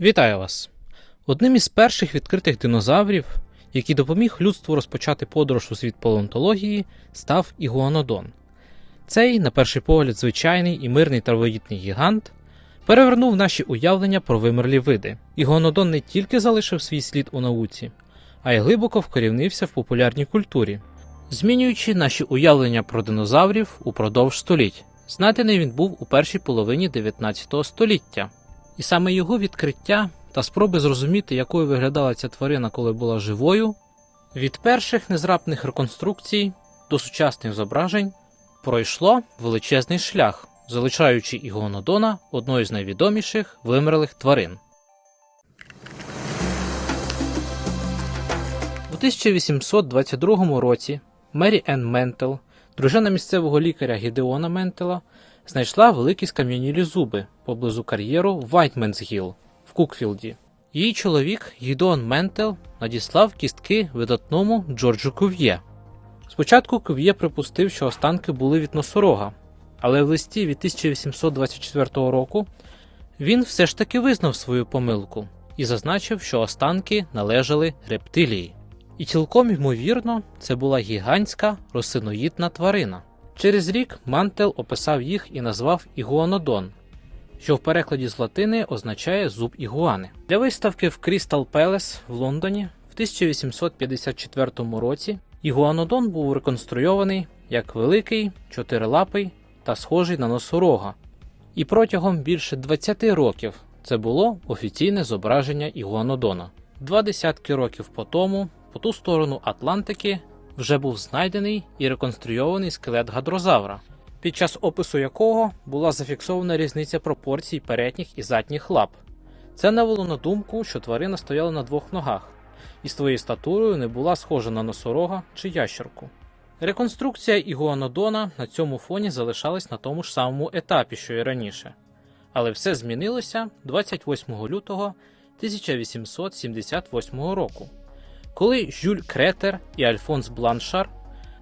Вітаю вас! Одним із перших відкритих динозаврів, який допоміг людству розпочати подорож у світ палеонтології, став Ігуанодон. Цей, на перший погляд, звичайний і мирний травоїдний гігант перевернув наші уявлення про вимерлі види. Ігуанодон не тільки залишив свій слід у науці, а й глибоко вкорінився в популярній культурі, змінюючи наші уявлення про динозаврів упродовж століть. Знайдений він був у першій половині 19 століття. І саме його відкриття та спроби зрозуміти, якою виглядала ця тварина, коли була живою, від перших незрапних реконструкцій до сучасних зображень пройшло величезний шлях, залишаючи Ігуанодона одною з найвідоміших вимерлих тварин. У 1822 році Мері Енн Ментел, дружина місцевого лікаря Гідеона Ментела, знайшла великі скам'янілі зуби поблизу кар'єру Вайтменсгіл в Кукфілді. Її чоловік Гідеон Ментел надіслав кістки видатному Джорджу Кув'є. Спочатку Кув'є припустив, що останки були від носорога, але в листі від 1824 року він все ж таки визнав свою помилку і зазначив, що останки належали рептилії. І цілком ймовірно, це була гігантська росиноїдна тварина. Через рік Мантел описав їх і назвав Ігуанодон, що в перекладі з латини означає зуб ігуани. Для виставки в Крістал Пелес в Лондоні в 1854 році Ігуанодон був реконструйований як великий, чотирилапий та схожий на носорога. І протягом більше 20 років це було офіційне зображення Ігуанодона. Два десятки років по тому, по ту сторону Атлантики, вже був знайдений і реконструйований скелет гадрозавра, під час опису якого була зафіксована різниця пропорцій передніх і задніх лап. Це навело на думку, що тварина стояла на двох ногах і своєю статурою не була схожа на носорога чи ящерку. Реконструкція Ігуанодона на цьому фоні залишалась на тому ж самому етапі, що і раніше. Але все змінилося 28 лютого 1878 року коли Жюль Кретер і Альфонс Бланшар,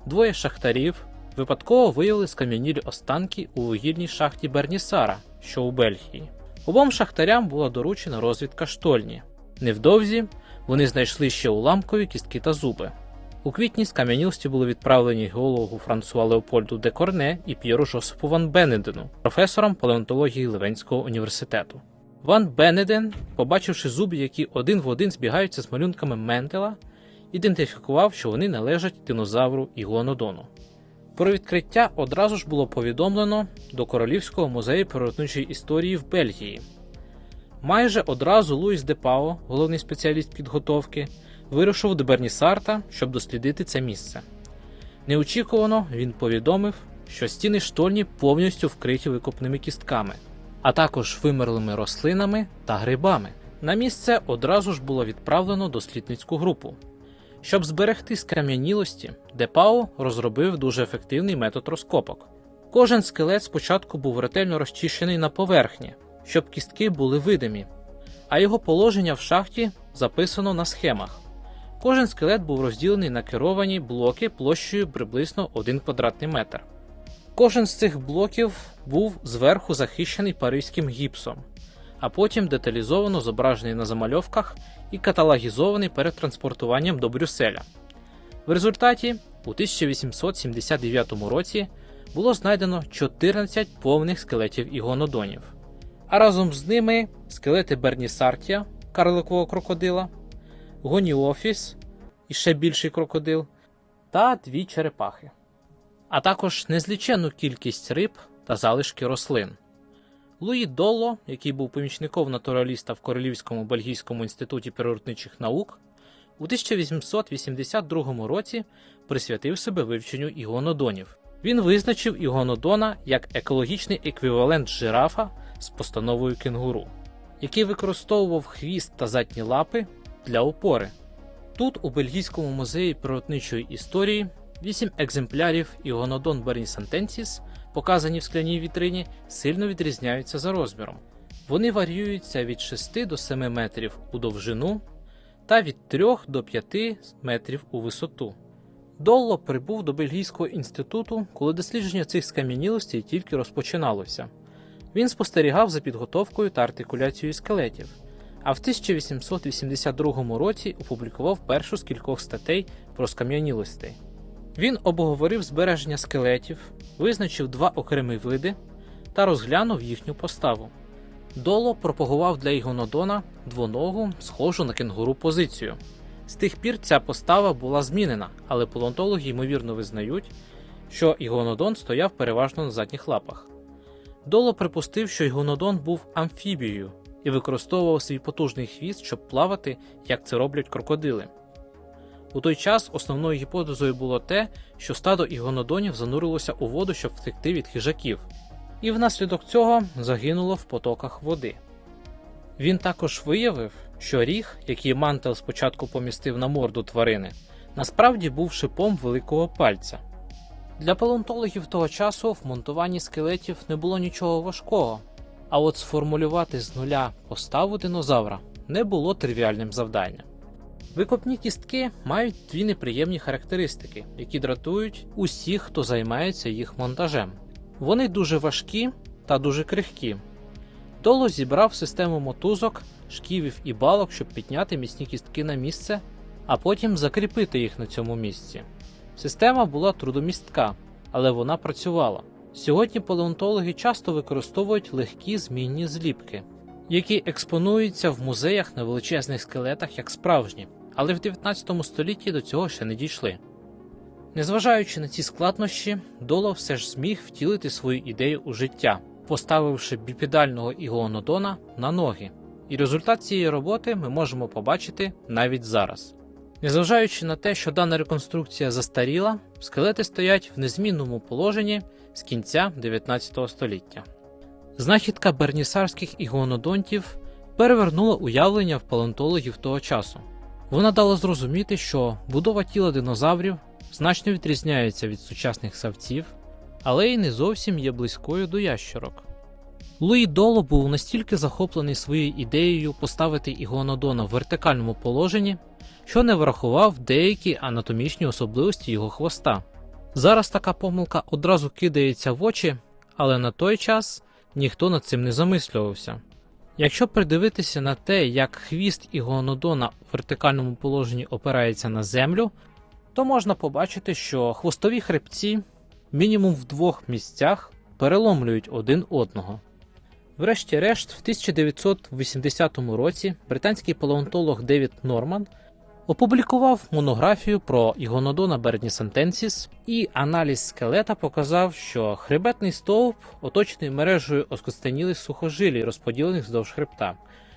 двоє шахтарів, випадково виявили скам'янілі останки у вугільній шахті Бернісара, що у Бельгії. Обом шахтарям була доручена розвідка штольні. Невдовзі вони знайшли ще уламкові кістки та зуби. У квітні з кам'янілості були відправлені геологу Франсуа Леопольду де Корне і П'єру Жосипу Ван Бенедену, професорам палеонтології Ливенського університету. Ван Бенеден, побачивши зуби, які один в один збігаються з малюнками Ментела, ідентифікував, що вони належать динозавру Ігуанодону. Про відкриття одразу ж було повідомлено до Королівського музею природничої історії в Бельгії. Майже одразу Луїс Депао, головний спеціаліст підготовки, вирушив до Бернісарта, щоб дослідити це місце. Неочікувано він повідомив, що стіни штольні повністю вкриті викопними кістками а також вимерлими рослинами та грибами. На місце одразу ж було відправлено дослідницьку групу. Щоб зберегти скам'янілості, Депао розробив дуже ефективний метод розкопок. Кожен скелет спочатку був ретельно розчищений на поверхні, щоб кістки були видимі, а його положення в шахті записано на схемах. Кожен скелет був розділений на керовані блоки площею приблизно 1 квадратний метр. Кожен з цих блоків був зверху захищений паризьким гіпсом, а потім деталізовано зображений на замальовках і каталогізований перед транспортуванням до Брюсселя. В результаті у 1879 році було знайдено 14 повних скелетів ігонодонів, а разом з ними скелети Бернісартія, карликового крокодила, Гоніофіс і ще більший крокодил, та дві черепахи а також незліченну кількість риб та залишки рослин. Луї Долло, який був помічником натураліста в Королівському Бельгійському інституті природничих наук, у 1882 році присвятив себе вивченню ігонодонів. Він визначив ігонодона як екологічний еквівалент жирафа з постановою кенгуру, який використовував хвіст та задні лапи для опори. Тут, у Бельгійському музеї природничої історії, Вісім екземплярів Ігонодон Бернісантенсіс, показані в скляній вітрині, сильно відрізняються за розміром. Вони варіюються від 6 до 7 метрів у довжину та від 3 до 5 метрів у висоту. Долло прибув до Бельгійського інституту, коли дослідження цих скам'янілостей тільки розпочиналося. Він спостерігав за підготовкою та артикуляцією скелетів, а в 1882 році опублікував першу з кількох статей про скам'янілостей. Він обговорив збереження скелетів, визначив два окремі види та розглянув їхню поставу. Доло пропагував для Ігонодона двоногу, схожу на кенгуру позицію. З тих пір ця постава була змінена, але палеонтологи ймовірно визнають, що Ігонодон стояв переважно на задніх лапах. Доло припустив, що Ігонодон був амфібією і використовував свій потужний хвіст, щоб плавати, як це роблять крокодили. У той час основною гіпотезою було те, що стадо ігонодонів занурилося у воду, щоб втекти від хижаків, і внаслідок цього загинуло в потоках води. Він також виявив, що ріг, який мантел спочатку помістив на морду тварини, насправді був шипом великого пальця. Для палеонтологів того часу в монтуванні скелетів не було нічого важкого, а от сформулювати з нуля поставу динозавра не було тривіальним завданням. Викопні кістки мають дві неприємні характеристики, які дратують усіх, хто займається їх монтажем. Вони дуже важкі та дуже крихкі. Доло зібрав систему мотузок, шківів і балок, щоб підняти міцні кістки на місце, а потім закріпити їх на цьому місці. Система була трудомістка, але вона працювала. Сьогодні палеонтологи часто використовують легкі змінні зліпки, які експонуються в музеях на величезних скелетах як справжні, але в 19 столітті до цього ще не дійшли. Незважаючи на ці складнощі, Доло все ж зміг втілити свою ідею у життя, поставивши біпедального ігуанодона на ноги. І результат цієї роботи ми можемо побачити навіть зараз. Незважаючи на те, що дана реконструкція застаріла, скелети стоять в незмінному положенні з кінця 19 століття. Знахідка бернісарських ігуанодонтів перевернула уявлення в палеонтологів того часу. Вона дала зрозуміти, що будова тіла динозаврів значно відрізняється від сучасних савців, але й не зовсім є близькою до ящерок. Луї Доло був настільки захоплений своєю ідеєю поставити ігуанодона в вертикальному положенні, що не врахував деякі анатомічні особливості його хвоста. Зараз така помилка одразу кидається в очі, але на той час ніхто над цим не замислювався. Якщо придивитися на те, як хвіст ігуанодона в вертикальному положенні опирається на землю, то можна побачити, що хвостові хребці мінімум в двох місцях переломлюють один одного. Врешті-решт, в 1980 році британський палеонтолог Девід Норман опублікував монографію про ігонодона бернісантенсіс, і аналіз скелета показав, що хребетний стовп оточений мережею оскостенілих сухожилій, розподілених вздовж хребта,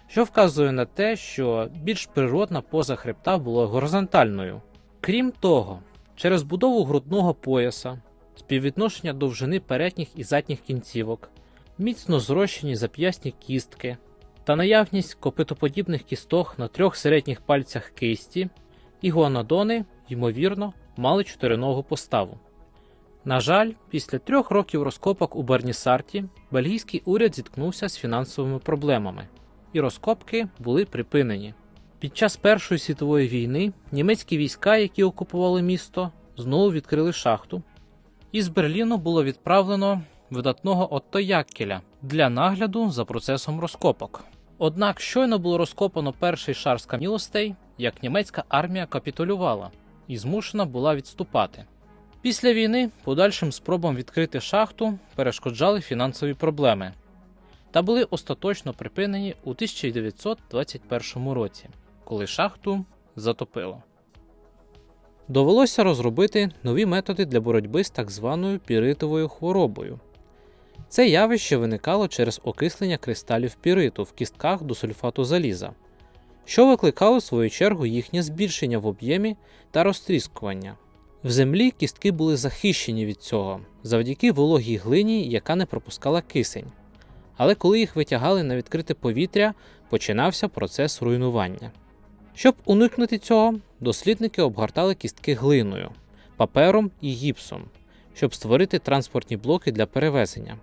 що вказує на те, що більш природна поза хребта була горизонтальною. Крім того, через будову грудного пояса, співвідношення довжини передніх і задніх кінцівок, міцно зрощені зап'ясні кістки та наявність копитоподібних кісток на трьох середніх пальцях кисті, ігуанодони, ймовірно, мали чотириногу поставу. На жаль, після трьох років розкопок у Бернісарті бельгійський уряд зіткнувся з фінансовими проблемами, і розкопки були припинені. Під час Першої світової війни німецькі війська, які окупували місто, знову відкрили шахту, і з Берліну було відправлено видатного Отто Яккеля для нагляду за процесом розкопок. Однак щойно було розкопано перший шар скам'янілостей, як німецька армія капітулювала і змушена була відступати. Після війни подальшим спробам відкрити шахту перешкоджали фінансові проблеми та були остаточно припинені у 1921 році, коли шахту затопило. Довелося розробити нові методи для боротьби з так званою піритовою хворобою. Це явище виникало через окислення кристалів піриту в кістках до сульфату заліза, що викликало в свою чергу їхнє збільшення в об'ємі та розтріскування. В землі кістки були захищені від цього завдяки вологій глині, яка не пропускала кисень. Але коли їх витягали на відкрите повітря, починався процес руйнування. Щоб уникнути цього, дослідники обгортали кістки глиною, папером і гіпсом, щоб створити транспортні блоки для перевезення.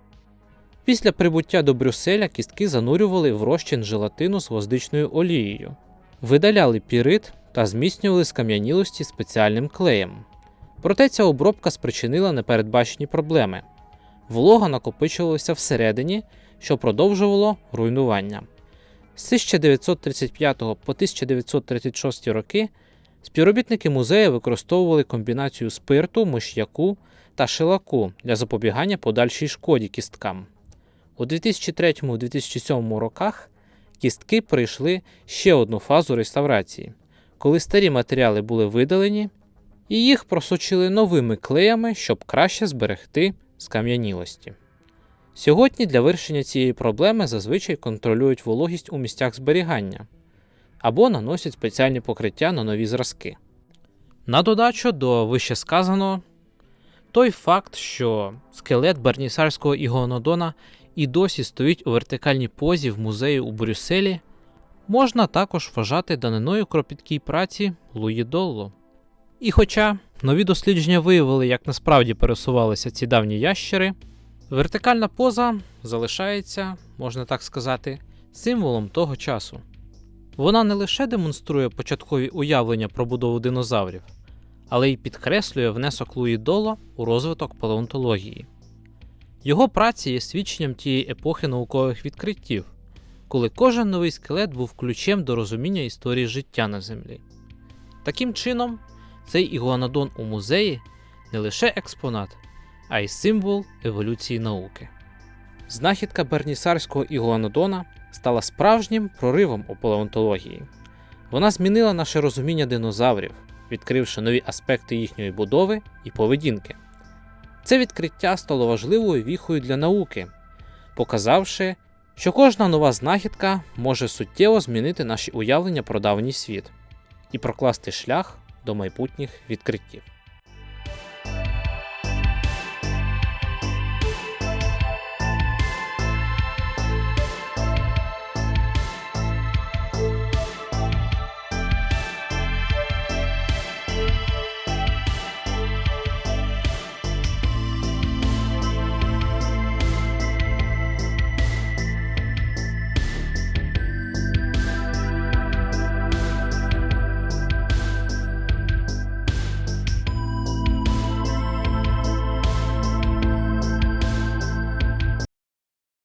Після прибуття до Брюсселя кістки занурювали в розчин желатину з гвоздичною олією, видаляли пірит та зміцнювали скам'янілості спеціальним клеєм. Проте ця обробка спричинила непередбачені проблеми. Волога накопичувалася всередині, що продовжувало руйнування. З 1935 по 1936 роки співробітники музею використовували комбінацію спирту, миш'яку та шелаку для запобігання подальшій шкоді кісткам. У 2003-2007 роках кістки пройшли ще одну фазу реставрації, коли старі матеріали були видалені і їх просочили новими клеями, щоб краще зберегти скам'янілості. Сьогодні для вирішення цієї проблеми зазвичай контролюють вологість у місцях зберігання або наносять спеціальні покриття на нові зразки. На додачу до вищесказаного, той факт, що скелет Бернісарського ігуанодона і досі стоїть у вертикальній позі в музеї у Брюсселі, можна також вважати даниною кропіткій праці Луї Долло. І хоча нові дослідження виявили, як насправді пересувалися ці давні ящери, вертикальна поза залишається, можна так сказати, символом того часу. Вона не лише демонструє початкові уявлення про будову динозаврів, але й підкреслює внесок Луї Доло у розвиток палеонтології. Його праці є свідченням тієї епохи наукових відкриттів, коли кожен новий скелет був ключем до розуміння історії життя на Землі. Таким чином, цей ігуанодон у музеї не лише експонат, а й символ еволюції науки. Знахідка бернісарського ігуанодона стала справжнім проривом у палеонтології. Вона змінила наше розуміння динозаврів, відкривши нові аспекти їхньої будови і поведінки. Це відкриття стало важливою віхою для науки, показавши, що кожна нова знахідка може суттєво змінити наші уявлення про давній світ і прокласти шлях до майбутніх відкриттів.